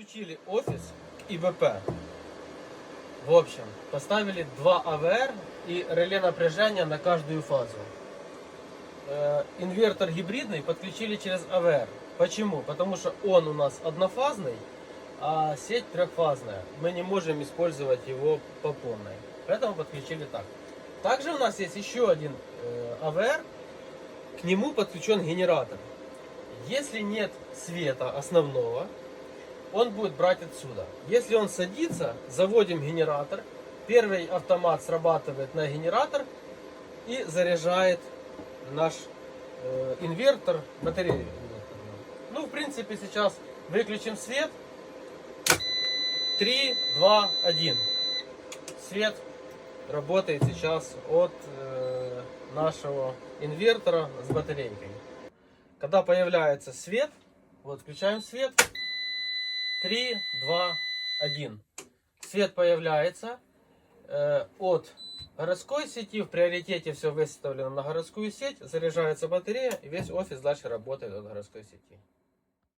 Подключили офис и ВП. В общем, поставили два АВР и реле напряжения на каждую фазу. Э, Инвертор гибридный подключили через АВР. Почему? Потому что он у нас однофазный, а сеть трехфазная. Мы не можем использовать его по полной. Поэтому подключили так. Также у нас есть еще один э, АВР. К нему подключен генератор. Если нет света основного, он будет брать отсюда. Если он садится, заводим генератор. Первый автомат срабатывает на генератор и заряжает наш э, инвертор, батарею. Ну, в принципе, сейчас выключим свет. 3, 2, 1. Свет работает сейчас от э, нашего инвертора с батарейкой. Когда появляется свет, вот включаем свет. 3, 2, 1. Свет появляется э, от городской сети. В приоритете все выставлено на городскую сеть. Заряжается батарея и весь офис дальше работает от городской сети.